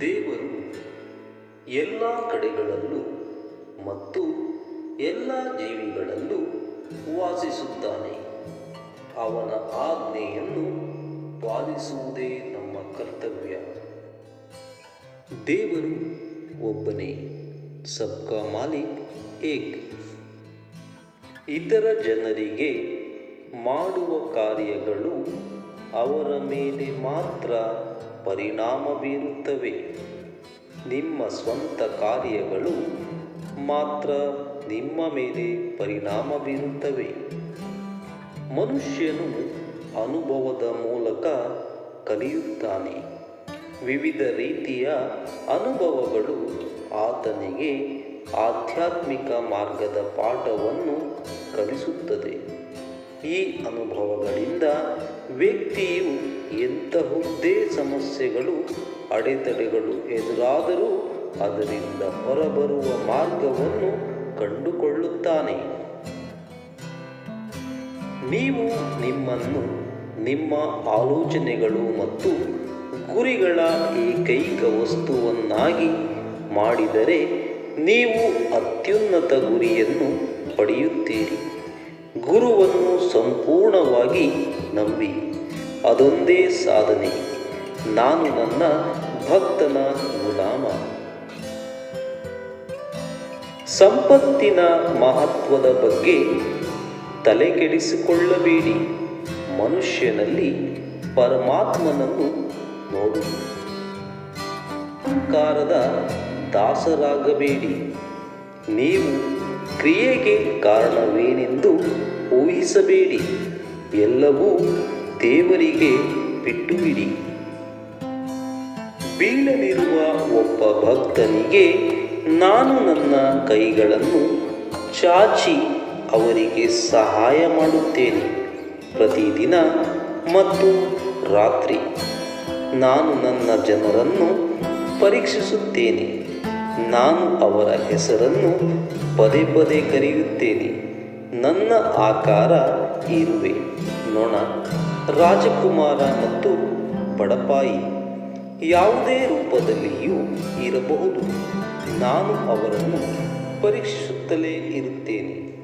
ದೇವರು ಎಲ್ಲ ಕಡೆಗಳಲ್ಲೂ ಮತ್ತು ಎಲ್ಲ ಜೀವಿಗಳಲ್ಲೂ ವಾಸಿಸುತ್ತಾನೆ. ಅವನ ಆಜ್ಞೆಯನ್ನು ಪಾಲಿಸುವುದೇ ನಮ್ಮ ಕರ್ತವ್ಯ. ದೇವರು ಒಬ್ಬನೇ, ಸಬ್ಕಾ ಮಾಲಿಕ್ ಏಕ್. ಇತರ ಜನರಿಗೆ ಮಾಡುವ ಕಾರ್ಯಗಳು ಅವರ ಮೇಲೆ ಮಾತ್ರ ಪರಿಣಾಮ ಬೀರುತ್ತವೆ. ನಿಮ್ಮ ಸ್ವಂತ ಕಾರ್ಯಗಳು ಮಾತ್ರ ನಿಮ್ಮ ಮೇಲೆ ಪರಿಣಾಮ ಬೀರುತ್ತವೆ. ಮನುಷ್ಯನು ಅನುಭವದ ಮೂಲಕ ಕಲಿಯುತ್ತಾನೆ. ವಿವಿಧ ರೀತಿಯ ಅನುಭವಗಳು ಆತನಿಗೆ ಆಧ್ಯಾತ್ಮಿಕ ಮಾರ್ಗದ ಪಾಠವನ್ನು ಕಲಿಸುತ್ತದೆ. ಈ ಅನುಭವಗಳಿಂದ ವ್ಯಕ್ತಿಯು ಎಂತಹುದೇ ಸಮಸ್ಯೆಗಳು, ಅಡೆತಡೆಗಳು ಎದುರಾದರೂ ಅದರಿಂದ ಹೊರಬರುವ ಮಾರ್ಗವನ್ನು ಕಂಡುಕೊಳ್ಳುತ್ತಾನೆ. ನೀವು ನಿಮ್ಮನ್ನು, ನಿಮ್ಮ ಆಲೋಚನೆಗಳು ಮತ್ತು ಗುರಿಗಳ ಏಕೈಕ ವಸ್ತುವನ್ನಾಗಿ ಮಾಡಿದರೆ ನೀವು ಅತ್ಯುನ್ನತ ಗುರಿಯನ್ನು ಪಡೆಯುತ್ತೀರಿ. ಗುರುವನ್ನು ಸಂಪೂರ್ಣವಾಗಿ ನಂಬಿ. ಅದೊಂದೇ ಸಾಧನೆ. ನಾನು ನನ್ನ ಭಕ್ತನ ಗುಲಾಮ. ಸಂಪತ್ತಿನ ಮಹತ್ವದ ಬಗ್ಗೆ ತಲೆಕೆಡಿಸಿಕೊಳ್ಳಬೇಡಿ. ಮನುಷ್ಯನಲ್ಲಿ ಪರಮಾತ್ಮನನ್ನು ನೋಡು. ಅಹಂಕಾರದ ದಾಸರಾಗಬೇಡಿ. ನೀವು ಕ್ರಿಯೆಗೆ ಕಾರಣವೇನೆಂದು ಊಹಿಸಬೇಡಿ. ಎಲ್ಲವೂ ದೇವರಿಗೆ ಬಿಟ್ಟುಬಿಡಿ. ಬೀಳಲಿರುವ ಒಬ್ಬ ಭಕ್ತನಿಗೆ ನಾನು ನನ್ನ ಕೈಗಳನ್ನು ಚಾಚಿ ಅವರಿಗೆ ಸಹಾಯ ಮಾಡುತ್ತೇನೆ. ಪ್ರತಿದಿನ ಮತ್ತು ರಾತ್ರಿ ನಾನು ನನ್ನ ಜನರನ್ನು ಪರೀಕ್ಷಿಸುತ್ತೇನೆ. ನಾನು ಅವರ ಹೆಸರನ್ನು ಪದೇ ಪದೇ ಕರೆಯುತ್ತೇನೆ. ನನ್ನ ಆಕಾರ ಇರುವೆ. ನೊಣ, ರಾಜಕುಮಾರ ಮತ್ತು ಬಡಪಾಯಿ ಯಾವುದೇ ರೂಪದಲ್ಲಿಯೂ ಇರಬಹುದು. ನಾನು ಅವರನ್ನು ಪರೀಕ್ಷಿಸುತ್ತಲೇ ಇರುತ್ತೇನೆ.